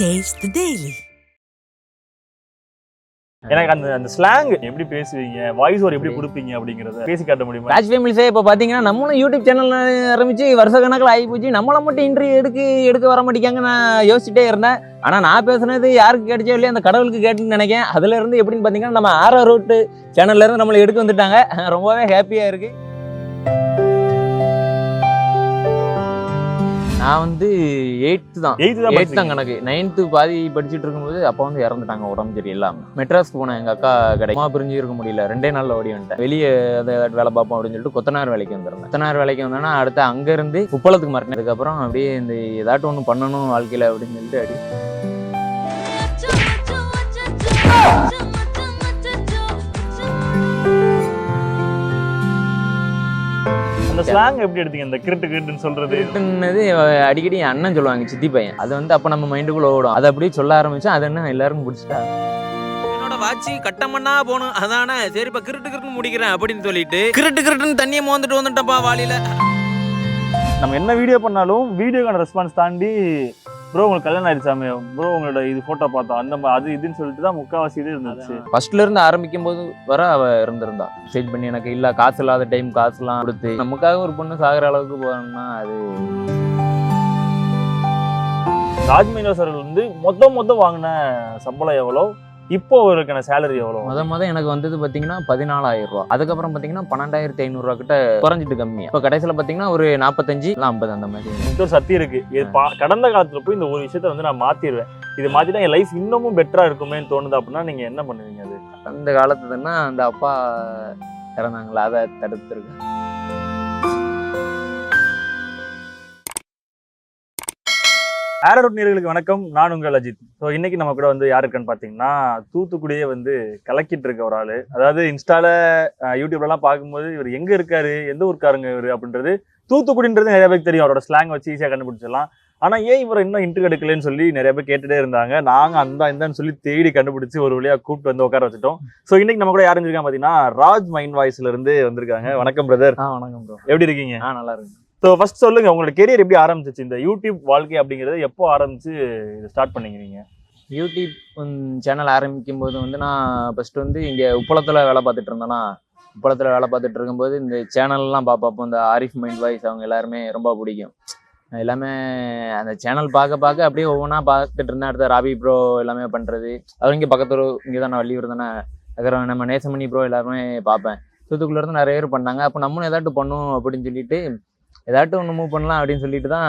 Taste the Daily. எனக்கு அந்த அந்த ஸ்லாங் எப்படி பேசுவீங்க? வாய்ஸ் ஓவர் எப்படி கொடுப்பீங்க அப்படிங்கறத பேசி காட்ட முடியுமா? ராஜ் ஃபேமிலிஸே இப்போ பார்த்தீங்கன்னா நம்மளும் யூடியூப் சேனல் ஆரம்பிச்சு வருஷ கணக்கில் ஆகி போச்சு. நம்மளை மட்டும் இன்டர்வியூ எடுக்க எடுக்க வர மாட்டேங்காங்க. நான் யோசிச்சுட்டே இருந்தேன். ஆனால் நான் பேசுனது யாருக்கு கிடைச்சோ இல்லையா அந்த கடவுளுக்கு கேட்டுன்னு நினைக்கிறேன். அதுல இருந்து எப்படின்னு பார்த்தீங்கன்னா நம்ம ஆரோ ரூட்டு சேனல்ல இருந்து நம்மளை எடுக்க வந்துட்டாங்க. ரொம்பவே ஹாப்பியாக இருக்கு. நான் வந்து எயித்து தான். எயித்து தான். கணக்கு. நைன்த்து பாதி படிச்சுட்டு இருக்கும்போது அப்பா வந்து இறந்துட்டாங்க உடம்பு சரியில்லாம. மெட்ராஸ்க்கு போனேன் எங்க அக்கா கடை. அம்மா பிரிஞ்சு இருக்க முடியல. ரெண்டே நாள்ல ஓடி வந்துட்டேன். வெளியே அதை வேலை பார்ப்போம் அப்படின்னு சொல்லிட்டு கொத்தனார் வேலைக்கு வந்துருந்தேன். கொத்தனார் வேலைக்கு வந்தேன்னா அடுத்து அங்க இருந்து உப்பளத்துக்கு மாறினேன் அதுக்கப்புறம் அப்படியே இந்த ஏதாட்டும் ஒன்று பண்ணணும் வாழ்க்கையில அப்படின்னு சொல்லிட்டு அப்படி அந்த ஸ்லாங் எப்படி எடுத்தீங்க? இந்த கிரிட்டு கிரிட்டுன்னு சொல்றது. திருட்டுன்னது அடிக்கடி என் அண்ணன் சொல்லுவாங்க சித்தி பையன். அது வந்து அப்ப நம்ம மைண்டுக்குள்ள ஓடும். அதை அப்படியே சொல்ல ஆரம்பிச்சா அது என்ன எல்லாரும் பிடிச்சிட்டா என்னோட வாட்சி கட்டம் பண்ணா போகணும். அதானே? சரி இப்ப கிருட்டு கிருட்டு முடிக்கிறேன் அப்படின்னு சொல்லிட்டு கிருட்டு கிருட்டுன்னு தண்ணியை மோந்துட்டு வந்துட்டப்பா வாளியில நம்ம என்ன வீடியோ பண்ணாலும் வீடியோக்கான ரெஸ்பான்ஸ் தாண்டி ப்ரோ உங்களுக்கு கல்யாணம் ஆயிடுச்சாமே ப்ரோ உங்களோட இது போட்டோ பார்த்தோம் அந்த அது இதுன்னு சொல்லிட்டு தான் முக்காவாசி இது இருந்துச்சு ஃபர்ஸ்ட்ல இருந்து ஆரம்பிக்கும் போது வர அவ இருந்திருந்தா. செட் பண்ணி எனக்கு இல்ல காசு இல்லாத டைம் காசுலாம் கொடுத்து நமக்காக ஒரு பொண்ணு சாகுற அளவுக்கு போகணும்னா அது ராஜ்மீனா சார் வந்து மொத்தம் மொத்தம் வாங்கின சம்பளம் எவ்வளோ? இப்போ அவருக்கான சேலரி எவ்வளோ முத முத எனக்கு வந்தது பாத்தீங்கன்னா பதினாலாயிரம் ரூபா. அதுக்கப்புறம் பாத்தீங்கன்னா பன்னெண்டாயிரத்தி ஐநூறு ரூபா கிட்ட குறைஞ்சிட்டு கம்மி இப்போ கடைசியில பாத்தீங்கன்னா ஒரு நாற்பத்தஞ்சு இல்லை ஐம்பது அந்த மாதிரி. ஒரு சத்தியம் இருக்கு. இது பா- கடந்த காலத்துல போய் இந்த ஒரு விஷயத்த வந்து நான் மாத்திடுவேன் இது மாத்திட்டா என் லைஃப் இன்னமும் பெட்டரா இருக்குமேன்னு தோணுது அப்படின்னா நீங்க என்ன பண்ணுவீங்க அது? அந்த காலத்துலன்னா அந்த அப்பா இறந்தாங்களா அதை தடுத்துருக்கு ஆரோட் நேர்களுக்கு வணக்கம். நான் உங்கள் அஜித். ஸோ இன்னைக்கு நம்ம கூட வந்து யார் இருக்கான்னு பார்த்தீங்கன்னா தூத்துக்குடியே வந்து கலக்கிட்டு இருக்க ஒரு ஆளு. அதாவது இன்ஸ்டால யூடியூப்லலாம் பார்க்கும்போது இவர் எங்க இருக்காரு எந்த ஊருக்காருங்க இவர் அப்படின்றது தூத்துக்குடின்றது நிறைய பேருக்கு தெரியும். அவரோட ஸ்லாங் வச்சு ஈஸியாக கண்டுபிடிச்சிடலாம். ஆனா ஏன் இவர் இன்னும் இன்டர்வியூ எடுக்கலன்னு சொல்லி நிறைய பேர் கேட்டுட்டே இருந்தாங்க. நாங்க அந்த இந்தான்னு சொல்லி தேடி கண்டுபிடிச்சு ஒரு வழியா கூப்பிட்டு வந்து உட்கார வச்சுட்டோம். ஸோ இன்னைக்கு நம்ம கூட யார் இருக்காங்க பார்த்தீங்கன்னா ராஜ் மைண்ட் வாய்ஸ்ல இருந்து வந்திருக்காங்க. வணக்கம் பிரதர் வணக்கம் ப்ரோ எப்படி இருக்கீங்க? ஆ நல்லா இருக்கு ஸோ ஃபர்ஸ்ட் சொல்லுங்க உங்களோட கெரியர் எப்படி ஆரம்பிச்சிச்சு? இந்த யூடியூப் வாழ்க்கை அப்படிங்கறது எப்போ ஆரம்பிச்சு இதை ஸ்டார்ட் பண்ணீங்க யூடியூப் சேனல் ஆரம்பிக்கும் போது வந்து நான் ஃபஸ்ட்டு வந்து இங்கே உப்பளத்தில் வேலை பார்த்துட்டு இருந்தேன்னா உப்பளத்தில் வேலை பார்த்துட்டு இருக்கும்போது இந்த சேனல்லாம் பார்ப்போம் இந்த ஆரிஃப் மைண்ட் வாய்ஸ் அவங்க எல்லாருமே ரொம்ப பிடிக்கும். எல்லாமே அந்த சேனல் பார்க்க பார்க்க அப்படியே ஒவ்வொன்றா பார்த்துட்டு இருந்தேன். அடுத்த ராபி ப்ரோ எல்லாமே பண்ணுறது அவர் இங்கே பக்கத்து இங்கே தான் வள்ளியூர் தானே அதுக்கப்புறம் நம்ம நேசமணி ப்ரோ எல்லாருமே பார்ப்பேன். தூத்துக்குள்ளேருந்து நிறைய பேர் பண்ணாங்க. அப்போ நம்மளும் ஏதாட்டும் பண்ணும் அப்படின்னு சொல்லிட்டு ஏதாட்டும் ஒன்று மூவ் பண்ணலாம் அப்படின்னு சொல்லிட்டு தான்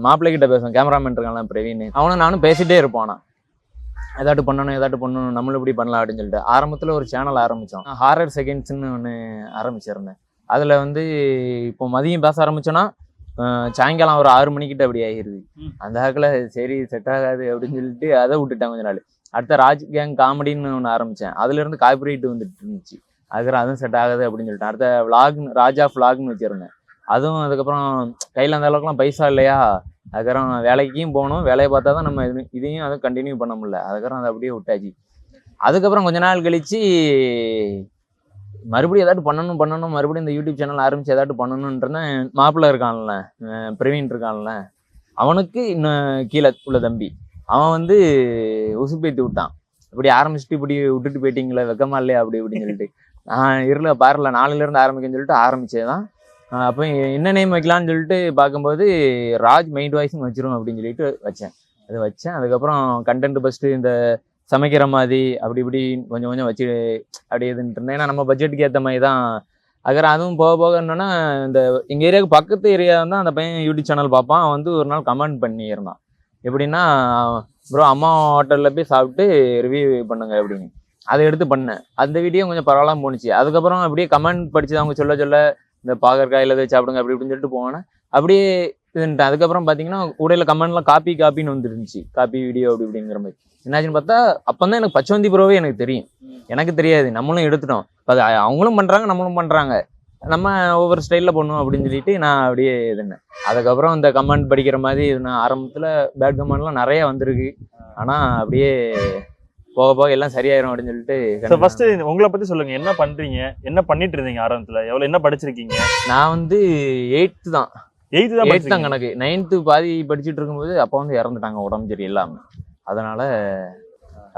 மாப்பிள்ளை கிட்ட பேசுவேன் கேமராமேன் இருக்கான்ல பிரவீன். அவனும் நானும் பேசிட்டே இருப்போம் ஆனா. ஏதாட்டும் பண்ணணும் ஏதாட்டும் பண்ணணும் நம்மளும் இப்படி பண்ணலாம் அப்படின்னு சொல்லிட்டு. ஆரம்பத்தில் ஒரு சேனல் ஆரம்பித்தோம் ஹாரர் செகண்ட்ஸ்னு ஒன்று ஆரம்பிச்சிருந்தேன். அதில் வந்து இப்போ மதியம் பேச ஆரம்பிச்சோன்னா அஹ், சாயங்காலம் ஒரு ஆறு மணிக்கிட்ட அப்படி ஆகிருது ம். அந்த ஆக்கில் சரி செட் ஆகாது அப்படின்னு சொல்லிட்டு அதை விட்டுட்டேன் கொஞ்ச நாள். அடுத்த ராஜ் கேங் காமெடின்னு ஒன்று ஆரம்பித்தேன் அதுலேருந்து காப்பிரைட் வந்துட்டு இருந்துச்சு. அதுக்கப்புறம் அதுவும் செட் ஆகாது அப்படின்னு சொல்லிட்டு. அடுத்த vlog ராஜா vlogனு வச்சுருந்தேன். அதுவும் அதுக்கப்புறம் கையில் அந்த அளவுக்குலாம் பைசா இல்லையா? அதுக்கப்புறம் வேலைக்கும் போகணும். வேலையை பார்த்தா தான் நம்ம இது- இதையும் அதை கண்டினியூ பண்ண முடியல. அதுக்கப்புறம் அதை அப்படியே விட்டாச்சு. அதுக்கப்புறம் கொஞ்ச நாள் கழிச்சு மறுபடியும் ஏதாட்டும் பண்ணணும் பண்ணணும். மறுபடியும் இந்த யூடியூப் சேனல் ஆரம்பித்து ஏதாட்டும் பண்ணணுன்றதான் மாப்பிள்ளை இருக்கான்ல பிரவீன் இருக்கான்ல. அவனுக்கு இன்னும் கீழே உள்ள தம்பி. அவன் வந்து உசுப்பேத்தி விட்டான். இப்படி ஆரம்பிச்சுட்டு இப்படி விட்டுட்டு போயிட்டீங்களே வெக்கமா இல்லையா அப்படி இப்படின்னு சொல்லிட்டு. நான் இருல பாருல நாளையில ஆரம்பிக்கன்னு சொல்லிட்டு ஆரம்பித்தே தான் அப்போ என்ன நேம் வைக்கலான்னு சொல்லிட்டு பார்க்கும்போது ராஜ் மைண்ட் வாய்ஸ்னு வச்சிரும் அப்படின்னு சொல்லிட்டு வச்சேன். அது வச்சேன். அதுக்கப்புறம் கண்டென்ட் ஃபஸ்ட்டு இந்த சமைக்கிற மாதிரி அப்படி இப்படி கொஞ்சம் கொஞ்சம் வச்சு அப்படி இதுன்ட்டு இருந்தேன். ஏன்னா நம்ம பட்ஜெட்டுக்கு ஏற்ற மாதிரி தான். அகரம் அதுவும் போக போக என்னன்னா இந்த எங்கள் ஏரியாவுக்கு பக்கத்து ஏரியா தான் அந்த பையன் யூடியூப் சேனல் பார்ப்பான். அவன் வந்து ஒரு நாள் கமெண்ட் பண்ணியிருந்தான். எப்படின்னா ப்ரோ அம்மா ஹோட்டலில் போய் சாப்பிட்டு ரிவ்யூ பண்ணுங்க அப்படின்னு. அதை எடுத்து பண்ணேன். அந்த வீடியோ கொஞ்சம் பரவாயில்லாம போணுச்சு. அதுக்கப்புறம் அப்படியே கமெண்ட் படிச்சு அவங்க சொல்ல சொல்ல இந்த பாகற்காயில் எதாவது சாப்பிடுங்க அப்படி இப்படின்னு சொல்லிட்டு போனேன் அப்படியே இதுன்ட்டேன் அதுக்கப்புறம் பார்த்தீங்கன்னா உடையில கமெண்ட்லாம் காப்பி காப்பின்னு வந்துருந்துச்சு. காப்பி வீடியோ அப்படி இப்படிங்கிற மாதிரி. என்னாச்சுன்னு பார்த்தா அப்போ தான் எனக்கு பச்சவந்தி ப்ரோவே எனக்கு தெரியும். எனக்கு தெரியாது. நம்மளும் எடுத்துட்டோம். அது அவங்களும் பண்ணுறாங்க நம்மளும் பண்ணுறாங்க நம்ம ஒவ்வொரு ஸ்டைலில் பண்ணுவோம் அப்படின்னு சொல்லிட்டு நான் அப்படியே இதுன்னேன் அதுக்கப்புறம் இந்த கமெண்ட் படிக்கிற மாதிரி இது நான் ஆரம்பத்தில் பேட் கமெண்ட்லாம் நிறைய வந்திருக்கு. ஆனால் அப்படியே போக போக எல்லாம் சரியாயிரும் அப்படின்னு சொல்லிட்டு ஃபர்ஸ்ட் உங்களை பத்தி சொல்லுங்க. என்ன பண்றீங்க? என்ன பண்ணிட்டு இருந்தீங்க ஆரம்பத்துல? எவ்வளவு என்ன படிச்சிருக்கீங்க? நான் வந்து எயித்து தான். எயித்து தான் எயித் தான் கணக்கு. நைன்த்து பாதி படிச்சுட்டு இருக்கும்போது அப்பா வந்து இறந்துட்டாங்க உடம்பு சரி இல்லாம. அதனால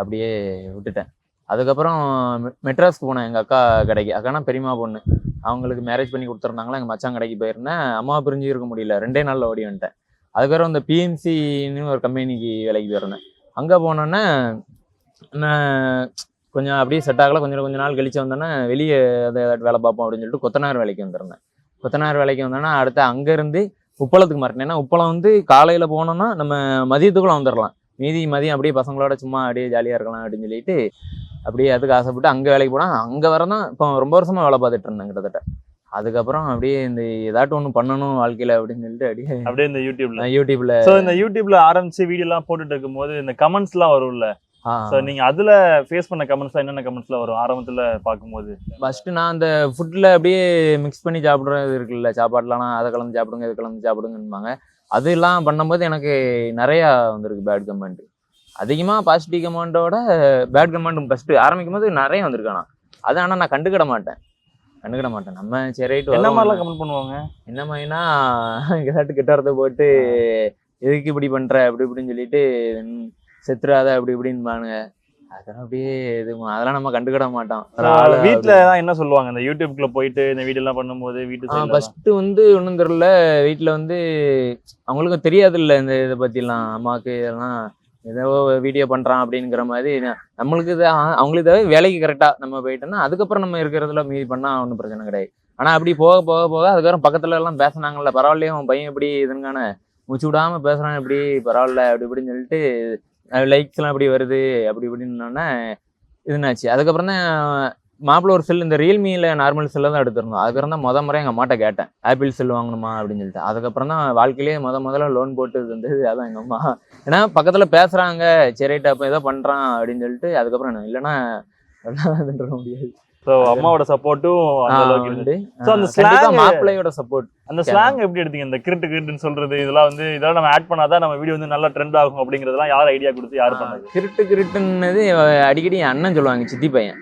அப்படியே விட்டுட்டேன். அதுக்கப்புறம் மெட்ராஸ்க்கு போனேன். எங்கள் அக்கா கடைக்கு. அக்கானா பெரியம்மா பொண்ணு. அவங்களுக்கு மேரேஜ் பண்ணி கொடுத்துருந்தாங்களா எங்கள் மச்சான் கடைக்கு போயிருந்தேன். அம்மா பிரிஞ்சு இருக்க முடியல. ரெண்டே நாளில் ஓடி வந்துட்டேன். அதுக்கப்புறம் இந்த பிஎம்சின்னு ஒரு கம்பெனிக்கு வேலைக்கு போயிருந்தேன். அங்கே போனோன்னே நான் கொஞ்சம் அப்படியே செட் ஆகல கொஞ்சம் கொஞ்ச நாள் கழிச்சு வந்தோன்னே வெளியே அதை வேலை பார்ப்போம் அப்படின்னு சொல்லிட்டு கொத்தனார் வேலைக்கு வந்திருந்தேன். கொத்தனார் வேலைக்கு வந்தோன்னா அடுத்து அங்கேருந்து உப்பளத்துக்கு மாறினேன் ஏன்னா உப்பளம் வந்து காலையில் போனோம்னா நம்ம மதியத்துக்குள்ள வந்துடலாம் மீதி மதியம் அப்படியே பசங்களோட சும்மா அப்படியே ஜாலியாக இருக்கலாம் அப்படின்னு சொல்லிட்டு அப்படியே அதுக்கு ஆசைப்பட்டு அங்கே வேலைக்கு போனால் அங்கே வரதான் இப்போ ரொம்ப வருஷமா வேலை பார்த்துட்டு இருந்தேன் கிட்டத்தட்ட. அதுக்கப்புறம் அப்படியே இந்த ஏதாட்டும் ஒன்று பண்ணணும் வாழ்க்கையில் அப்படின்னு சொல்லிட்டு அப்படியே அப்படியே இந்த யூடியூப்ல யூடியூப்ல சோ இந்த யூடியூப்ல ஆரம்பிச்சு வீடியோ எல்லாம் போட்டுட்டு இருக்கும்போது இந்த கமெண்ட்ஸ் எல்லாம் வரும்ல? ஆ, சோ நீங்க அதுல ஃபேஸ் பண்ண கமெண்ட்ஸ் என்னென்ன கமெண்ட்ஸ்ல வரும்? ஆரம்பத்துல பாக்கும்போது ஃபர்ஸ்ட் நான் அந்த ஃபுட்டில் அப்படியே மிக்ஸ் பண்ணி சாப்பிட்றது இருக்குல்ல சாப்பாடுலாம். அதை கலந்து சாப்பிடுங்க இது கலந்து சாப்பிடுங்கன்பாங்க அதெல்லாம் பண்ணும்போது எனக்கு நிறையா வந்திருக்கு பேட் கமெண்ட் அதிகமாக பாசிட்டிவ் கமெண்டோட பேட் கமெண்ட் ஃபஸ்ட்டு ஆரம்பிக்கும் போது நிறைய வந்திருக்கு ஆனால் அது ஆனால் நான் கண்டுக்கிட மாட்டேன். கண்டுக்கிட மாட்டேன். நம்ம சரி ரைட்டு என்ன மாதிரிலாம் கமெண்ட் பண்ணுவாங்க? என்ன மாதிரினா ஏதாட்டு கெட்ட வார்த்தை போட்டு எதுக்கு இப்படி பண்ற? அப்படி இப்படின்னு சொல்லிட்டு செத்துறாத அப்படி இப்படின்னு அதெல்லாம் அப்படியே இது அதெல்லாம் நம்ம கண்டுக்கிட மாட்டோம். வீட்ல தான் என்ன சொல்லுவாங்க? இந்த யூடியூப்குள்ள போயிட்டு இந்த வீடியோ எல்லாம் பண்ணும்போது வீட்டு. ஃபர்ஸ்ட் வந்து ஒன்றும் தெரியல. வீட்டில் வந்து அவங்களுக்கும் தெரியாதுல்ல இந்த இதை பற்றிலாம் அம்மாவுக்கு இதெல்லாம். ஏதோ வீடியோ பண்ணுறான் அப்படிங்கிற மாதிரி. நம்மளுக்கு இது அவங்களுக்கு இதாவே வேலைக்கு கரெக்டாக நம்ம போயிட்டோம்னா அதுக்கப்புறம் நம்ம இருக்கிறதுல மீதி பண்ணால் ஒன்றும் பிரச்சனை கிடையாது. ஆனால் அப்படி போக போக போக அதுக்கப்புறம் பக்கத்துல எல்லாம் பேசுனாங்கல்ல பரவாயில்லையே உன் பையன் இப்படி இதுங்கான மூச்சு விடாம பேசுறான் இப்படி பரவாயில்ல அப்படி இப்படின்னு சொல்லிட்டு லைக்ஸ்லாம் எப்படி இப்படி வருது அப்படி இப்படின்னோடனே இதுனாச்சு. அதுக்கப்புறம் தான் மாப்பிள்ள ஒரு செல் இந்த ரியல்மியில் நார்மல் செல்லை தான் எடுத்துருந்தோம். அதுக்கப்புறம் தான் முத முறை எங்கள் அம்மாட்ட கேட்டேன். ஆப்பிள் செல் வாங்கணுமா அப்படின்னு சொல்லிட்டு. அதுக்கப்புறம் தான் வாழ்க்கையிலேயே முத முதல்ல லோன் போட்டு இருந்தது அதான் எங்கள் அம்மா. ஏன்னா பக்கத்தில் பேசுகிறாங்க சரி அப்போ ஏதோ பண்ணுறான் அப்படின்னு சொல்லிட்டு அதுக்கப்புறம் என்ன இல்லைன்னா முடியாது. So, அம்மாவோட சப்போர்ட்டும் அந்த அளவுக்கு உண்டு. So, அந்த slang- மாப்பிள்ளையோட சப்போர்ட் அந்த ஸ்லாங் எப்படி எடுத்தீங்க? இந்த கிரிட்டு கிரிட்டுன்னு சொல்றது இதெல்லாம் வந்து இதெல்லாம் நம்ம ஆட் பண்ணாதான் நம்ம வீடியோ வந்து நல்லா ட்ரெண்ட் ஆகும் அப்படிங்கறதெல்லாம் யார் ஐடியா கொடுத்து யார் பண்ணது? கிருட்டு கிருட்டுன்னது அடிக்கடி என் அண்ணன் சொல்லுவாங்க சித்தி பையன்.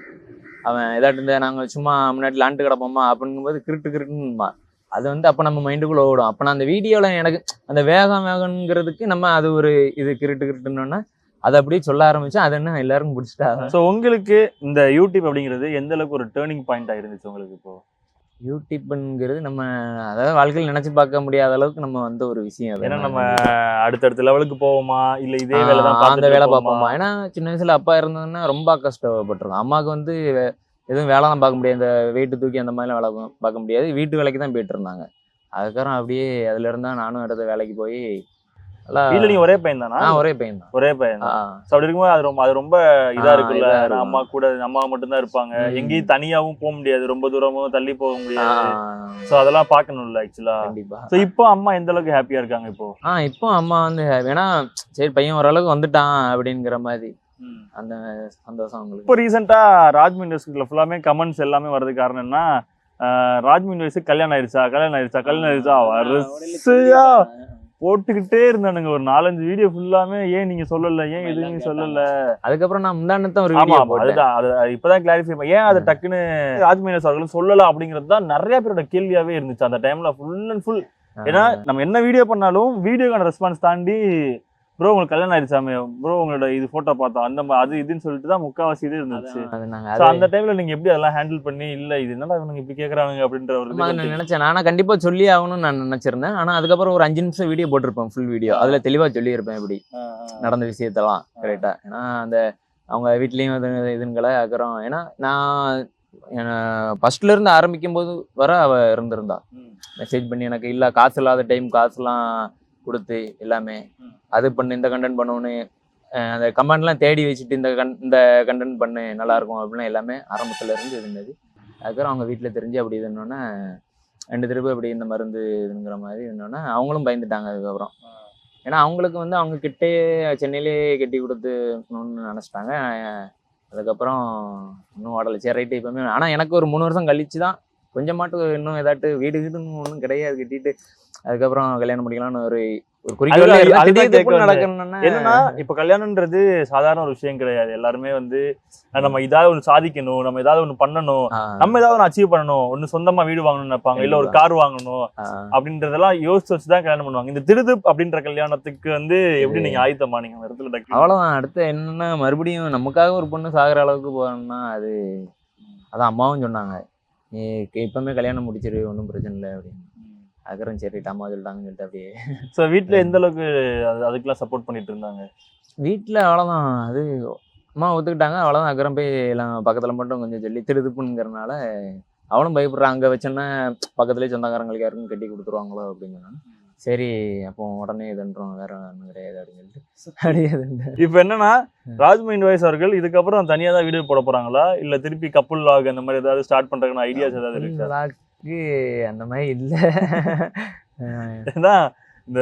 அவன் ஏதாட்டு இந்த நாங்கள் சும்மா முன்னாடி லாண்டு கிடப்போமா? அப்படிங்கும்போது கிருட்டு கிருட்டுன்னு அது வந்து அப்போ நம்ம மைண்டுக்குள்ள ஓடும். அப்போ நான் அந்த வீடியோவில் எனக்கு அந்த வேகம் வேகங்கிறதுக்கு நம்ம அது ஒரு இது கிருட்டு கிருட்டுன்னொன்னே அதை அப்படியே சொல்ல ஆரம்பிச்சோம் அது என்ன எல்லாருக்கும் பிடிச்சிட்டா ஸோ உங்களுக்கு இந்த யூடியூப் அப்படிங்கிறது எந்த அளவுக்கு ஒரு டேர்னிங் பாயிண்டா இருந்துச்சு உங்களுக்கு இப்போ? யூடியூப்ங்கிறது நம்ம அதாவது வாழ்க்கையில் நினைச்சு பார்க்க முடியாத அளவுக்கு நம்ம வந்த ஒரு விஷயம் அது. ஏன்னா நம்ம அடுத்தடுத்த லெவலுக்கு போவோமா? இல்ல இதே வேலை தான் அந்த வேலை பார்ப்போமா? ஏன்னா சின்ன வயசுல அப்பா இருந்ததுன்னா ரொம்ப கஷ்டப்பட்டிருக்கும். அம்மாவுக்கு வந்து வே- எதுவும் வேலைலாம் பார்க்க முடியாது. இந்த வெயிட்டு தூக்கி அந்த மாதிரிலாம் வேலை பார்க்க முடியாது. வீட்டு வேலைக்கு தான் போயிட்டு இருந்தாங்க. அதுக்கப்புறம் அப்படியே அதுல இருந்தா நானும் எடுத்த வேலைக்கு போய் வீட்டுல நீங்க ஒரே பையன் தானா ஆ ஒரே பையன் தான் ஒரே பையன் தான் So, அப்படி இருக்கும்போது அது ரொம்ப அது ரொம்ப இதா இருக்குல்ல. அம்மா கூட அம்மா மட்டும்தான் இருப்பாங்க. ம். எங்கேயும் தனியாவும் போக முடியாது. ரொம்ப தூரமும் தள்ளி போக முடியாது. சோ அதெல்லாம் பார்க்கணும்ல ஆக்சுவலா கண்டிப்பா. சோ இப்போ அம்மா எந்த அளவுக்கு ஹாப்பியா இருக்காங்க இப்போ? ஆ இப்போ அம்மா வந்து வேணா சரி பையன் ஓரளவுக்கு வந்துட்டான் அப்படிங்கிற மாதிரி. அந்த சந்தோஷம் அவங்களுக்கு. இப்போ ரீசெண்டா ராஜ்மின் யூனிவர்சிட்டியில ஃபுல்லாமே கமெண்ட்ஸ் எல்லாமே வர்றதுக்கு காரணம் என்ன ராஜ்மின் யூனிவர்சிட்டி கல்யாணம் ஆயிருச்சா கல்யாணம் ஆயிருச்சா கல்யாணம் ஆயிருச்சா வரிசையா. போட்டுக்கிட்டே இருந்தானுங்க. ஒரு நாலஞ்சு வீடியோ ஃபுல்லாமே ஏன் நீங்க சொல்லல? ஏன் எதுவுமே சொல்லல? அதுக்கப்புறம் நான் முந்தானத்தான் ஒரு வீடியோ அதுதான். அது இப்பதான் கிளாரிஃபை ஏன் அது டக்குன்னு ராஜ்மீனஸ் அவர்களும் சொல்லலாம் அப்படிங்கிறது தான் நிறைய பேரோட கேள்வியாவே இருந்துச்சு. அந்த டைம்ல ஃபுல் அண்ட் ஃபுல் ஏன்னா நம்ம என்ன வீடியோ பண்ணாலும் வீடியோக்கான ரெஸ்பான்ஸ் தாண்டி ப்ரோ உங்களுக்கு கல்யாணம் ஆயிடுச்சாமே ப்ரோ உங்களோட இது போட்டோ பார்த்தோம். அந்த அது இதுன்னு சொல்லிட்டு தான் முக்காவாசி இது இருந்துச்சு. So, அந்த டைம்ல நீங்க எப்படி அதெல்லாம் ஹேண்டில் பண்ணி இல்ல இது என்னடா இவனுங்க இப்படி கேக்குறானுங்க? அப்படின்ற ஒரு நான் நினைச்சேன். நானா கண்டிப்பா சொல்லி ஆகணும்னு நான் நினைச்சிருந்தேன். ஆனா அதுக்கப்புறம் ஒரு அஞ்சு நிமிஷம் வீடியோ போட்டிருப்பேன் ஃபுல் வீடியோ அதுல தெளிவா சொல்லியிருப்பேன் இப்படி. நடந்த விஷயத்தெல்லாம் கரெக்டா ஏன்னா அந்த அவங்க வீட்லயும் இது இதுங்களை அப்புறம் ஏன்னா நான் ஃபர்ஸ்ட்ல இருந்து ஆரம்பிக்கும் போது வர அவ இருந்திருந்தா. மெசேஜ் பண்ணி எனக்கு இல்ல காசு இல்லாத டைம் காசுலாம் கொடுத்து எல்லாமே. அது பண்ணு இந்த கண்டென்ட் பண்ணணும்னு அந்த கமெண்ட்லாம் தேடி வச்சுட்டு இந்த கன் இந்த கண்டென்ட் பண்ணு நல்லா இருக்கும் அப்படின்னு எல்லாமே ஆரம்பத்துல இருந்து இருந்தது. அதுக்கப்புறம் அவங்க வீட்டில் தெரிஞ்சு அப்படி இதுன்னொன்னே ரெண்டு திரும்ப இப்படி இந்த மருந்து இதுங்கிற மாதிரி இருந்தோன்னே அவங்களும் பயந்துட்டாங்க அதுக்கப்புறம். ஏன்னா அவங்களுக்கு வந்து அவங்க கிட்டே சென்னையிலே கட்டி கொடுத்துக்கணும்னு நினச்சிட்டாங்க. அதுக்கப்புறம் இன்னும் ஓடலை. சரி ரைட்டு இப்போமே ஆனால் எனக்கு ஒரு மூணு வருஷம் கழிச்சு தான் கொஞ்சமாட்டு இன்னும் ஏதாட்டு வீடு வீடுன்னு ஒன்றும் கிடையாது. கட்டிட்டு அதுக்கப்புறம் கல்யாணம் பண்ணிக்கலாம்னு ஒரு ஒரு குறிக்கோள். நடக்கணும்னா என்னன்னா இப்ப கல்யாணம்ன்றது சாதாரண ஒரு விஷயம் கிடையாது. எல்லாருமே வந்து நம்ம ஏதாவது ஒண்ணு சாதிக்கணும் நம்ம ஏதாவது ஒண்ணு பண்ணணும் நம்ம ஏதாவது ஒன்று அச்சீவ் பண்ணணும் ஒன்னு சொந்தமா வீடு வாங்கணும்னு நினைப்பாங்க இல்ல ஒரு கார் வாங்கணும். அப்படின்றதெல்லாம் யோசிச்சு வச்சுதான் கல்யாணம் பண்ணுவாங்க. இந்த திருது அப்படின்ற கல்யாணத்துக்கு வந்து எப்படி நீங்க ஆயத்தமா? நீங்க அந்த இடத்துல அவ்வளவுதான். அடுத்து என்னன்னா மறுபடியும் நமக்காக ஒரு பொண்ணு சாகுற அளவுக்கு போகணும்னா அது அதான் அம்மாவும் சொன்னாங்க. நீ இப்பவுமே கல்யாணம் முடிச்சிரு ஒன்றும் பிரச்சனை இல்லை அப்படின்னு. அதுக்கப்புறம் சரி அம்மா சொல்லிட்டாங்கன்னு சொல்லிட்டு அப்படியே. சோ வீட்ல எந்த அளவுக்கு அது- அதுக்கெல்லாம் சப்போர்ட் பண்ணிட்டு இருந்தாங்க? வீட்டில் அவ்வளோதான் அது அம்மா ஒத்துக்கிட்டாங்க. அவ்வளோதான் அக்கறம் போய் எல்லாம் பக்கத்தில் மட்டும் கொஞ்சம் சொல்லி திருதுப்புங்கிறனால அவளும் பயப்படுறான். அங்கே வச்சோன்னா பக்கத்துலேயே சொந்தக்காரங்களுக்கு யாருக்கும் கட்டி கொடுத்துருவாங்களோ அப்படின்னு சரி அப்போ உடனே இதுன்றோம் வேற ஒன்றும் கிடையாது அப்படின்னு சொல்லிட்டு. அப்படியே. இப்ப என்னன்னா ராஜ்மைண்ட் வாய்ஸ் அவர்கள் இதுக்கப்புறம் தனியா தான் வீடியோ போட போறாங்களா? இல்ல திருப்பி கப்புள் லாக் அந்த மாதிரி ஏதாவது ஸ்டார்ட் பண்றதுக்கு ஐடியாஸ் ஏதாவது இருக்கா? லாக்கு அந்த மாதிரி இல்லை. இந்த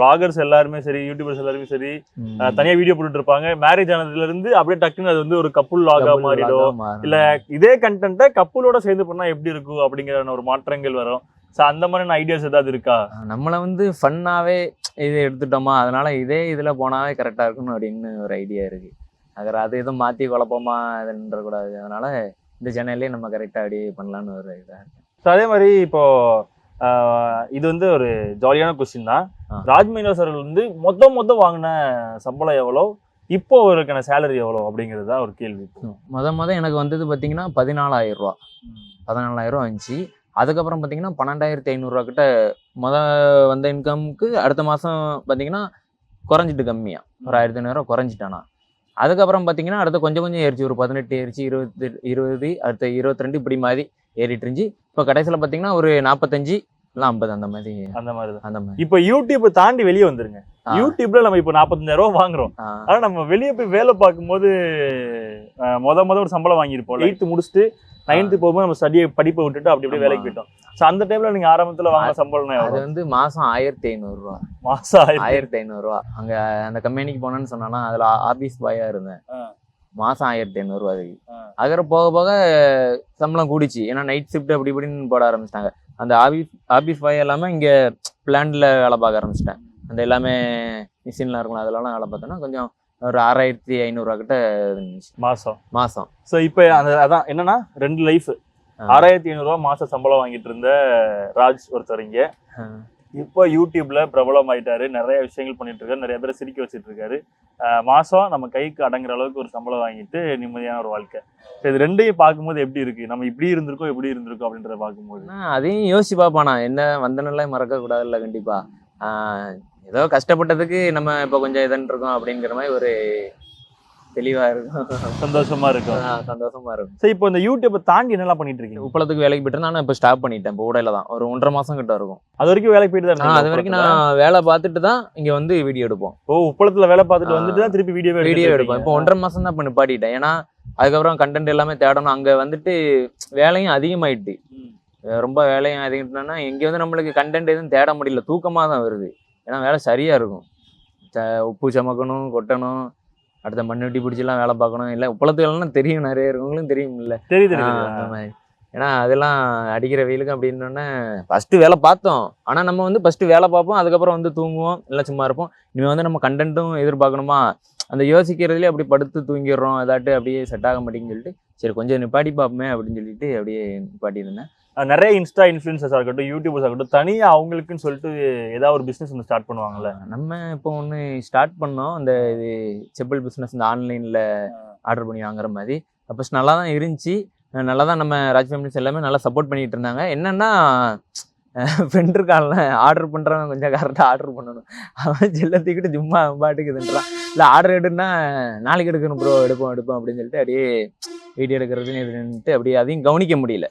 லாகர்ஸ் எல்லாருமே சரி யூடியூபர்ஸ் எல்லாருமே சரி தனியா வீடியோ போட்டுட்டு இருப்பாங்க. மேரேஜ் ஆனதுல இருந்து அப்படியே டக்குன்னு அது வந்து ஒரு கப்புள் லாகா மாறிடும். இல்ல இதே கண்டென்ட்டை கப்புளோட சேர்ந்து பண்ணா எப்படி இருக்கும் அப்படிங்கிற ஒரு மாற்றங்கள் வரும். சோ அந்த மாதிரியான ஐடியாஸ் ஏதாவது இருக்கா? நம்மளை வந்து ஃபன்னாவே இது எடுத்துட்டோமா? அதனால இதே இதுல போனாவே கரெக்டா இருக்கணும் அப்படின்னு ஒரு ஐடியா இருக்கு. அகர அது எதுவும் மாத்தி குழப்பமா கூடாது அதனால இந்த சேனல்லே நம்ம கரெக்டா அப்படியே பண்ணலாம்னு ஒரு இதா இருக்கு ஸோ அதே மாதிரி இப்போ ஆஹ், இது வந்து ஒரு ஜாலியான கொஸ்டின் தான். ஆ. ராஜ் மைனோஸ் அவர்கள் வந்து மொத்தம் மொத்தம் வாங்கின சம்பளம் எவ்வளோ? இப்போ அவருக்கான சேலரி எவ்வளோ? அப்படிங்கிறது தான் ஒரு கேள்வி. முத முத எனக்கு வந்தது பார்த்தீங்கன்னா பதினாலாயிரம் ரூபா. பதினாலாயிரம் ரூபா வந்துச்சு அதுக்கப்புறம் பார்த்தீங்கன்னா பன்னெண்டாயிரத்தி ஐநூறுரூவா கிட்ட முத வந்த இன்கம்க்கு அடுத்த மாதம் பார்த்தீங்கன்னா குறைஞ்சிட்டு கம்மியா. ஒரு ஆயிரத்தி ஐநூறுரூவா குறைஞ்சிட்டானா. அதுக்கப்புறம் பார்த்தீங்கன்னா அடுத்து கொஞ்சம் கொஞ்சம் ஏறிச்சு. ஒரு பதினெட்டு ஏறிச்சு இருபத்தி இருபது அடுத்த இருபத்தி ரெண்டு இப்படி மாதிரி ஏறிட்டு இருந்துச்சு. இப்போ கடைசியில் பார்த்தீங்கன்னா ஒரு நாற்பத்தஞ்சு இல்லை ஐம்பது அந்த மாதிரி. அந்த மாதிரி அந்த மாதிரி. இப்போ யூடியூப் தாண்டி வெளியே வந்துருங்க. யூடியூப்ல நம்ம இப்போ நாற்பத்தஞ்சாயிரம் ரூபா வாங்குறோம். ஆனா நம்ம வெளியே போய் வேலை பார்க்கும்போது மொத மொத ஒரு சம்பளம் வாங்கியிருப்போம் எயித்து முடிச்சுட்டு நைன்த்து போகும்போது நம்ம ஸ்டடியை படிப்பை விட்டுட்டு அப்படி அப்படியே. வேலைக்கு போயிட்டோம். ஸோ அந்த டைம்ல நீங்க ஆரம்பத்துல வாங்கின சம்பளம் அது வந்து மாதம் ஆயிரத்தி ஐநூறுரூவா மாசம் ஆயிரம் ஆயிரத்தி ஐநூறுரூவா அங்கே அந்த கம்பெனிக்கு போனேன்னு சொன்னானா அதில் ஆஃபீஸ் பாயாக இருந்தேன். ஆ. மாதம் ஆயிரத்தி ஐநூறுரூவா அதுக்கு. அதுக்கப்புறம் போக போக சம்பளம் கூடிச்சு. ஏன்னா நைட் ஷிஃப்ட் அப்படி இப்படின்னு போட ஆரம்பிச்சிட்டாங்க. அந்த ஆஃபீஸ் ஆஃபீஸ் பாய் எல்லாமே இங்கே பிளான்ட்ல வேலை பார்க்க ஆரம்பிச்சிட்டேன் அந்த எல்லாமே மிஷின்லாம் இருக்கலாம் அதெல்லாம் வேலை பார்த்தோன்னா கொஞ்சம் ஒரு ஆறாயிரத்தி ஐநூறுரூவா கிட்ட மாசம். மாதம் ஸோ இப்போ அந்த அதான் என்னன்னா ரெண்டு லைஃப். ஆறாயிரத்தி ஐநூறுரூவா மாச சம்பளம் வாங்கிட்டு இருந்த ராஜ் ஒருத்தர் இங்க. இப்போ யூடியூப்ல பிரபலம் ஆயிட்டாரு நிறைய விஷயங்கள் பண்ணிட்டு இருக்காரு நிறைய பேரை சிரிக்க வச்சிட்டு இருக்காரு. மாசம் நம்ம கைக்கு அடங்குற அளவுக்கு ஒரு சம்பளம் வாங்கிட்டு நிம்மதியான ஒரு வாழ்க்கை. இது ரெண்டையும் பார்க்கும்போது எப்படி இருக்கு? நம்ம இப்படி இருந்திருக்கோம் எப்படி இருந்திருக்கோம் அப்படின்றத பார்க்கும்போது. அதையும் யோசிச்சு பார்ப்பானா. என்ன வந்த நாளே மறக்க கூடாதுல்ல கண்டிப்பா ஏதோ கஷ்டப்பட்டதுக்கு நம்ம இப்போ கொஞ்சம் இதன் இருக்கோம் அப்படிங்கிற மாதிரி ஒரு தெளிவா இருக்கும். சந்தோஷமா இருக்கும். சந்தோஷமா இருக்கும். சரி இப்போ இந்த யூடியூப்பை தாண்டி என்னெல்லாம் பண்ணிட்டு இருக்கீங்க? உப்பளத்துக்கு வேலைக்கு போயிட்டு நான் இப்போ ஸ்டாப் பண்ணிட்டேன். இப்போ உடையில தான். ஒரு ஒன்றரை மாசம் கிட்ட இருக்கும். அது வரைக்கும் வேலைக்கு போயிட்டு தான் அது வரைக்கும்? நான் வேலை பார்த்துட்டு தான் இங்க வந்து வீடியோ எடுப்போம். ஓ உப்பளத்துல வேலை பார்த்துட்டு. வந்துட்டு தான் திருப்பி வீடியோ வீடியோ எடுப்போம். இப்போ ஒன்றரை மாசம் தான் இப்போ நிப்பாட்டிட்டேன். ஏன்னா அதுக்கப்புறம் கண்டென்ட் எல்லாமே தேடணும். அங்க வந்துட்டு வேலையும் அதிகமாயிட்டு. ரொம்ப வேலையும் அதிகம்னா இங்க வந்து நம்மளுக்கு கண்டென்ட் எதுவும் தேட முடியல. தூக்கமா தான் வருது. ஏன்னா வேலை சரியா இருக்கும். ச- உப்பு சமக்கணும் கொட்டணும் அடுத்த மண் வெட்டி பிடிச்செல்லாம் வேலை பார்க்கணும். இல்லை உப்பளத்து வேலைலாம் தெரியும் நிறைய இருக்கவங்களும் தெரியும் இல்லை தெரியுது. ஏன்னா அதெல்லாம் அடிக்கிற வெயிலுக்கு அப்படின்னோடனே ஃபர்ஸ்ட் வேலை பார்த்தோம். ஆனா நம்ம வந்து ஃபர்ஸ்ட் வேலை பார்ப்போம் அதுக்கப்புறம் வந்து தூங்குவோம். இல்லை சும்மா இருப்போம். இனிமே வந்து நம்ம கண்டென்ட்டும் எதிர்பார்க்கணுமா? அந்த யோசிக்கிறதுலேயே அப்படி படுத்து தூங்கிடுறோம் ஏதாட்டு அப்படியே செட் ஆக மாட்டேங்குன்னு சொல்லிட்டு சரி கொஞ்சம் நிப்பாட்டி பார்ப்போமே அப்படின்னு சொல்லிட்டு அப்படியே நிப்பாட்டி இருந்தேன் நிறைய இன்ஸ்டா இன்ஃபுளுசர்ஸாக இருக்கட்டும் யூடியூபர்ஸ் ஆகட்டும் தனியா அவங்களுக்குன்னு சொல்லிட்டு ஏதாவது ஒரு பிசினஸ் ஒன்று ஸ்டார்ட் பண்ணுவாங்கல்ல. நம்ம இப்போ ஒன்று ஸ்டார்ட் பண்ணோம். அந்த இது செப்பல் பிஸ்னஸ் இந்த ஆன்லைனில் ஆர்டர் பண்ணி வாங்குற மாதிரி. ஃபஸ்ட் நல்லா தான் இருந்துச்சு. நல்லா தான் நம்ம ராஜ் ஃபேமிலிஸ் எல்லாமே நல்லா சப்போர்ட் பண்ணிட்டு இருந்தாங்க. என்னன்னா ஃப்ரெண்ட் இருக்கான்ல ஆர்டர் பண்ணுறவன் கொஞ்சம் கரெக்டாக ஆர்டர் பண்ணணும். அவன் செல்லத்துக்கிட்டு சும்மா பாட்டுக்கு இதுன்றான் இல்லை ஆர்டர் எடுன்னா நாளைக்கு எடுக்கணும் ப்ரோ எடுப்போம் எடுப்போம் அப்படின்னு சொல்லிட்டு அப்படியே வீடியோ எடுக்கிறதுன்னு இதுன்ட்டு அப்படியே அதையும் கவனிக்க முடியல.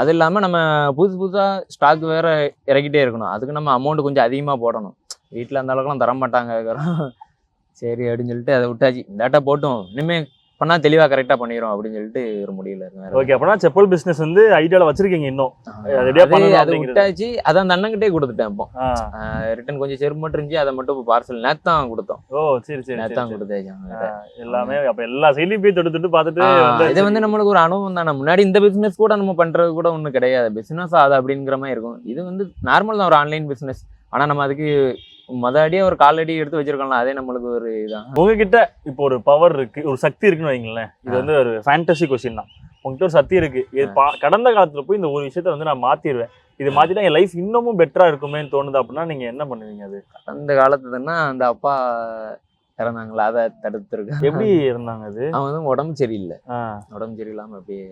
அது இல்லாமல் நம்ம புதுசு புதுசாக ஸ்டாக் வேற இறக்கிட்டே இருக்கணும். அதுக்கு நம்ம அமௌண்ட் கொஞ்சம் அதிகமாக போடணும். வீட்டில் அந்த அளவுக்குலாம் தர மாட்டாங்க சரி அப்படின்னு சொல்லிட்டு அதை விட்டாச்சு. இந்தாட்டா போட்டோம். இனிமேல் பண்ணா தெளிவாக கரெக்டாக பண்ணிடும் அப்படின்னு சொல்லிட்டு ஒரு முடியல. ஓகே அப்படின்னா செப்பல் பிசினஸ் வந்து ஐடியால வச்சிருக்கீங்க இன்னும் அது. விட்டாச்சு அதை அந்த அண்ணன்கிட்டே கொடுத்துட்டேன் இப்போ. ரிட்டன் கொஞ்சம் செருப்பு மட்டும் இருந்துச்சு அதை மட்டும் பார்சல் நேத்தான் கொடுத்தோம் ஓ சரி சரி, நேத்தான் கொடுத்தாச்சு. எல்லாமே அப்ப எல்லா செயலியும் போய் தொட்டு தொட்டு பார்த்துட்டு. இது வந்து நம்மளுக்கு ஒரு அனுபவம் தானே முன்னாடி இந்த பிசினஸ் கூட நம்ம பண்றது கூட ஒன்றும் கிடையாது பிசினஸ் அது அப்படிங்கிற மாதிரி இருக்கும் இது வந்து நார்மல் தான் ஒரு ஆன்லைன் பிசினஸ் ஆனா நம்ம அதுக்கு மொத அடியே ஒரு கால் அடி எடுத்து வச்சிருக்கோம்ல அதே நம்மளுக்கு ஒரு இதான் உங்ககிட்ட இப்போ ஒரு பவர் இருக்கு ஒரு சக்தி இருக்குன்னு வைங்களேன். இது வந்து ஒரு ஃபேண்டசி கொஸ்டின் தான். உங்ககிட்ட ஒரு சக்தி இருக்கு. இது பா- கடந்த காலத்துல போய் இந்த ஒரு விஷயத்த வந்து நான் மாத்திடுவேன் இது மாத்திட்டா என் லைஃப் இன்னமும் பெட்டரா இருக்குமேன்னு தோணுது அப்படின்னா நீங்க என்ன பண்ணுவீங்க அது? அந்த காலத்துலன்னா அந்த அப்பா இறந்தாங்களா அதை தடுத்துருக்கேன் எப்படி இருந்தாங்க அது? அவன் வந்து உடம்பு சரியில்லை. உடம்பு சரியில்லாம அப்படியே.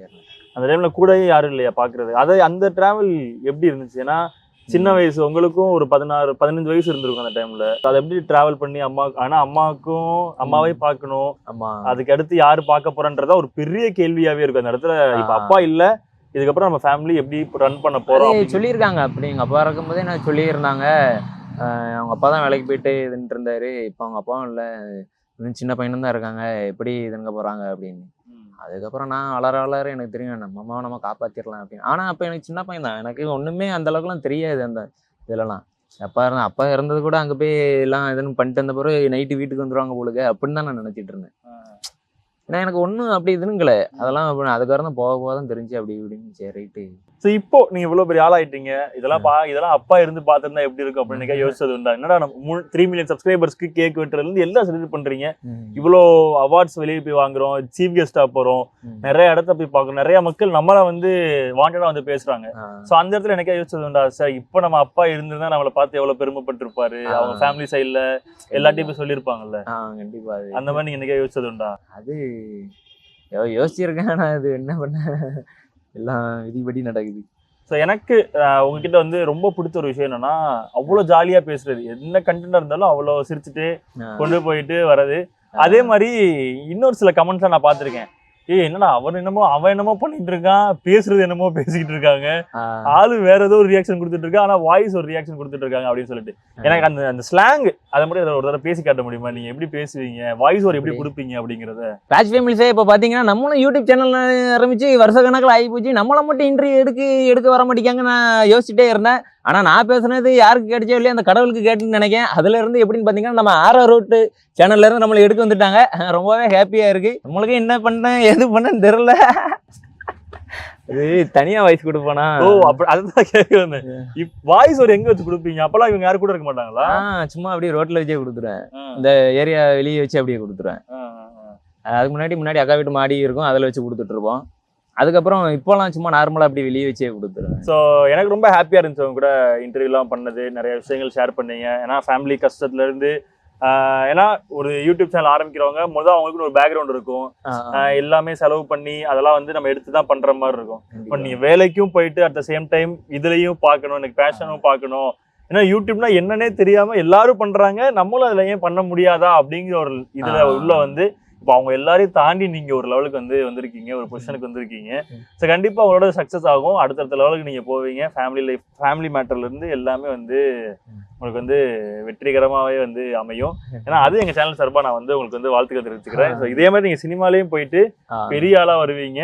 அந்த டைம்ல கூடயே யாரும் இல்லையா பாக்குறது? அது அந்த டிராவல் எப்படி இருந்துச்சு? ஏன்னா சின்ன வயசு உங்களுக்கும் ஒரு பதினாறு பதினஞ்சு வயசு இருந்திருக்கும் அந்த டைம்ல அதை எப்படி டிராவல் பண்ணி அம்மா ஆனா அம்மாவுக்கும் அம்மாவே பார்க்கணும். ஆமா. அதுக்கு அடுத்து யாரு பார்க்க போறன்றதா ஒரு பெரிய கேள்வியாவே இருக்கும். அந்த இடத்துல இப்ப. அப்பா இல்ல இதுக்கப்புறம் நம்ம ஃபேமிலி எப்படி ரன் பண்ண போறோம். சொல்லியிருக்காங்க அப்படி. எங்க அப்பா இருக்கும்போதே நான் சொல்லியிருந்தாங்க அவங்க அப்பா தான் வேலைக்கு போயிட்டு இதுன்ட்டு இருந்தாரு. இப்போ அவங்க அப்பாவும் இல்லை. சின்ன பையனும் தான் இருக்காங்க. எப்படி இதுங்க போறாங்க அப்படின்னு. அதுக்கப்புறம் நான் வளர வளர எனக்கு தெரியும் நம்ம அம்மாவை நம்ம காப்பாற்றிடலாம் அப்படின்னு. ஆனால் அப்போ எனக்கு சின்ன பையன் தான். எனக்கு ஒன்றுமே அந்த அளவுக்குலாம் தெரியாது அந்த இதுலலாம். அப்பா இருந்தா அப்பா இறந்தது கூட அங்கே போய் எல்லாம் இதுன்னு பண்ணிட்டு வந்த பிறகு நைட்டு வீட்டுக்கு வந்துடுவாங்க போலுக்கு அப்படின்னு தான் நான் நினச்சிட்டு இருந்தேன். ஏன்னா எனக்கு ஒன்றும் அப்படி இதுனுங்களே. அதெல்லாம் தான் போக போக தான் தெரிஞ்சு அப்படி இப்படின்னு சரி ரைட்டு. So, இப்போ நீங்க இவ்வளவு பெரிய ஆளாயிட்டீங்க. இதெல்லாம் பா இதெல்லாம் அப்பா இருந்து பார்த்திருந்தா எப்படி இருக்கும் அப்படின்னு யோசிச்சது உண்டா? என்னடா நம்ம த்ரீ மில்லியன் சப்ஸ்கிரைபர்ஸ்க்கு கேக் வெட்டுறதுல இருந்து எல்லாம் செலிப்ரேட் பண்றீங்க. இவ்வளோ அவார்ட்ஸ் வெளியே போய் வாங்குறோம் சீஃப் கெஸ்டா போறோம் நிறைய இடத்த போய் பார்க்கணும் நிறைய மக்கள் நம்மள வந்து வாண்டடா வந்து பேசுறாங்க. சோ அந்த இடத்துல எனக்கே யோசிச்சது உண்டா சார் இப்போ நம்ம அப்பா இருந்திருந்தா நம்மளை பார்த்து எவ்வளவு பெருமைப்பட்டிருப்பாரு. அவங்க ஃபேமிலி சைடுல எல்லாத்தையும் போய் சொல்லியிருப்பாங்கல்ல? கண்டிப்பா அந்த மாதிரி நீங்க என்னைக்கா யோசிச்சது உண்டா? அது யோசிச்சிருக்கேன் ஆனா அது என்ன பண்ண? எல்லாம் விதிபடி நடக்குது. ஸோ எனக்கு உங்ககிட்ட வந்து ரொம்ப பிடிச்ச ஒரு விஷயம் என்னன்னா அவ்வளோ ஜாலியா பேசுறது. என்ன கண்டென்ட் இருந்தாலும் அவ்வளோ சிரிச்சுட்டு. கொண்டு போயிட்டு வர்றது. அதே மாதிரி இன்னொரு சில கமெண்ட்ஸ் நான் பார்த்திருக்கேன். ஏய் என்னடா அவன் என்னமோ அவன் என்னமோ பண்ணிட்டு இருக்கான் பேசுறது என்னமோ பேசிக்கிட்டு இருக்காங்க. ஆளு வேற ஏதோ ஒரு ரியாக்ஷன் கொடுத்துட்டு இருக்கா ஆனா வாய்ஸ் ஒரு ரியாக்ஷன் கொடுத்துட்டு இருக்காங்க அப்படின்னு சொல்லிட்டு. எனக்கு அந்த அந்த ஸ்லாங் அதை மட்டும் ஒரு தடவை பேசி காட்ட முடியுமா? நீங்க எப்படி பேசுவீங்க? வாய்ஸ் ஒரு எப்படி கொடுப்பீங்க அப்படிங்கறத. ராஜ் ஃபேமிலிஸே இப்போ பார்த்தீங்கன்னா நம்மளும் யூடியூப் சேனல் ஆரம்பிச்சு வருஷ கணக்கில் ஆகி போச்சு. நம்மளை மட்டும் இன்டர்வியூ எடுக்க எடுக்க வர மாட்டேங்காங்க நான் யோசிச்சுட்டே இருந்தேன். ஆனால் நான் பேசுனது யாருக்கு கிடைச்சோ இல்லையா அந்த கடவுளுக்கு கேட்டுன்னு நினைக்கிறேன் அதுல இருந்து எப்படின்னு பார்த்தீங்கன்னா நம்ம ஆரோ ரோட்டு சேனல்ல இருந்து நம்மளை எடுக்க வந்துட்டாங்க. ரொம்பவே ஹாப்பியாக இருக்கு. நம்மளுக்கு என்ன பண்ணேன் எது பண்ணேன்னு தெரில அது தனியாக வாய்ஸ் கொடுப்போனா ஓ அப்ப அதுதான் கேட்க வந்தேன். வாய்ஸ் ஒரு எங்க வச்சு கொடுப்பீங்க? அப்பெல்லாம் இவங்க யாரும் கூட இருக்க மாட்டாங்களா? சும்மா அப்படியே ரோட்ல வச்சே கொடுத்துருவேன். இந்த ஏரியா வெளியே வச்சு அப்படியே கொடுத்துருவேன். அதுக்கு முன்னாடி முன்னாடி அக்கா வீட்டு மாடி இருக்கும். அதில் வச்சு கொடுத்துட்டு இருப்போம். அதுக்கப்புறம் இப்போலாம் சும்மா நார்மலாக அப்படி வெளியே வச்சே கொடுத்துருவேன். ஸோ எனக்கு ரொம்ப ஹாப்பியாக இருந்துச்சு அவங்க கூட இன்டர்வியூலாம் பண்ணது நிறைய விஷயங்கள் ஷேர் பண்ணீங்க. ஏன்னா ஃபேமிலி கஷ்டத்துல இருந்து ஆஹ் ஏன்னா ஒரு யூடியூப் சேனல் ஆரம்பிக்கிறவங்க முதல் அவங்களுக்குன்னு ஒரு பேக்ரவுண்ட் இருக்கும். எல்லாமே செலவு பண்ணி அதெல்லாம் வந்து நம்ம எடுத்து தான் பண்ற மாதிரி இருக்கும். இப்போ நீங்க வேலைக்கும் போயிட்டு அட் த சேம் டைம் இதுலயும் பார்க்கணும் எனக்கு பேஷனும் பார்க்கணும். ஏன்னா யூடியூப்னா என்னன்னே தெரியாம எல்லாரும் பண்றாங்க நம்மளும் அதுல ஏன் பண்ண முடியாதா அப்படிங்கிற ஒரு இதுல. உள்ள வந்து இப்போ அவங்க எல்லாரையும் தாண்டி நீங்க ஒரு லெவலுக்கு வந்து வந்திருக்கீங்க ஒரு பொசிஷனுக்கு வந்திருக்கீங்க. ஸோ கண்டிப்பா உங்களோட சக்ஸஸ் ஆகும். அடுத்தடுத்த லெவலுக்கு நீங்க போவீங்க. ஃபேமிலி லைஃப் ஃபேமிலி மேட்டர்ல இருந்து எல்லாமே வந்து உங்களுக்கு வந்து வெற்றிகரமாவே வந்து அமையும். ஏன்னா அது எங்க சேனல் சார்பா நான் வந்து உங்களுக்கு வந்து வாழ்த்துக்கள் தெரிவிச்சுக்கிறேன். ஸோ இதே மாதிரி நீங்க சினிமாலையும் போயிட்டு பெரிய ஆளா வருவீங்க.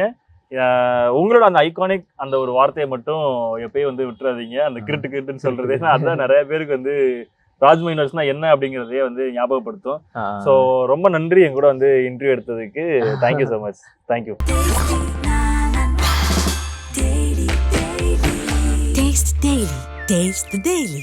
உங்களோட அந்த ஐகானிக் அந்த ஒரு வார்த்தையை மட்டும் எப்பயும் வந்து விட்டுறாதீங்க. அந்த கிருட்டு கிருட்டுன்னு சொல்றது. ஏன்னா அதுதான் நிறைய பேருக்கு வந்து ராஜ் மைனர்ஸ்னா என்ன அப்படிங்கிறதையே வந்து ஞாபகப்படுத்தும் ஸோ ரொம்ப நன்றி என் கூட வந்து இன்டர்வியூ எடுத்ததுக்கு thank you so much thank you Taste the Daily. Taste the Daily.